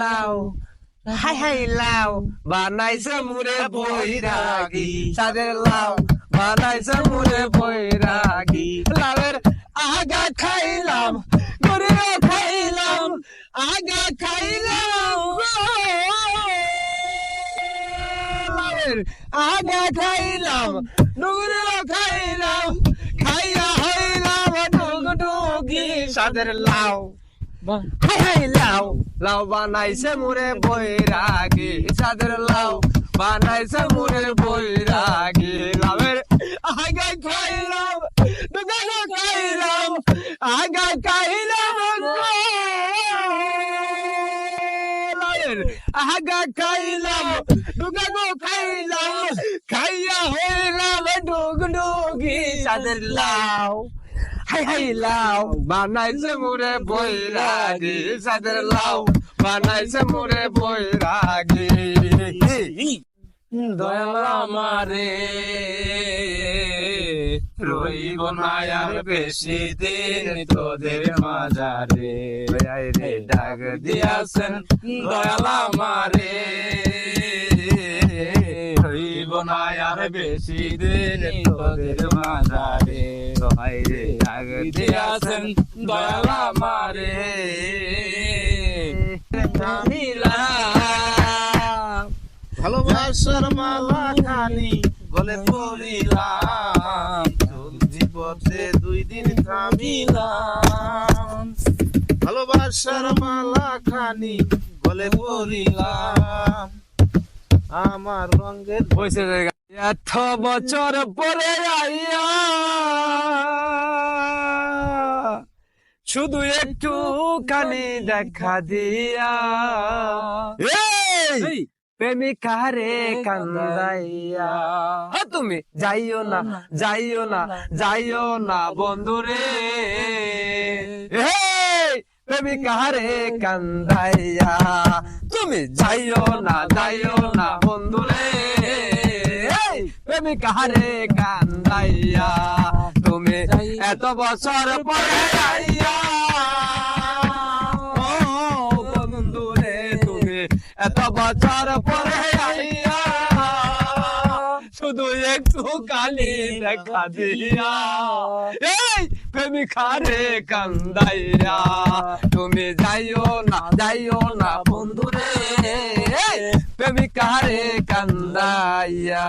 লাও high high লাও বানাইছে মুরে বৈরাগী সাদের লাও বানাইছে মুরে বৈরাগী লাউয়ের আগা খাইলাম করে খাইলাম আগা খাইলাম লাউয়ের আগা খাইলাম ডুগরে খাইলাম খাইয়া হইলাম ডুগডুগি সাদের লাও হাই হাই, লাও। লাও, বানাইছে মুরে বৈরাগী। সাদের লাও, বানাইছে মুরে বৈরাগী। লাউয়ের আগা খাইলাম দুগানো খাইলাম আগা খাইলাম আগা খাইলাম দুগানো খাইলাম, খাইয়া হইলাম ডুগডুগি সাদের লাও। হাই হাই লাও বানাইছে মুরে বৈরাগী সাদের লাও বানাইছে মুরে বৈরাগী দয়াল আমারে রইব না আর বেশি দিন তোদের মাজারে ডাক দিয়াছেন দয়াল আমারে রইব না আর বেশি দিন তোদের মাজারে রে ডাক দিয়াছেন দয়াল আমারে ভালোবাসার মালা খানি গলে পড়িলাম। পথে দুই দিন থামিলাম। ভালোবাসার মালা খানি গলে পড়িলাম। আমার রঙের বসে এত বছর পরে আইয়া শুধু একটু কানি দেখা দিয়া। এই! প্রেমিকা রে কান্দাইয়া। তুমি যাইও না যাইও না যাইও না বন্ধুরে এই প্রেমিকা রে কান্দাইয়া। তুমি যাইও না যাইও না বন্ধুরে এই প্রেমিকা রে কান্দাইয়া। এত বছর পরে আইয়া। ও বন্ধুরে তুমি, এত বছর পরে শুধু একটু কালি দেখা দিয়া। এই প্রেমিকা রে কান্দাইয়া। তুমি যাইও না যাইও না বন্ধুরে রে। প্রেমিকা রে কান্দাইয়া।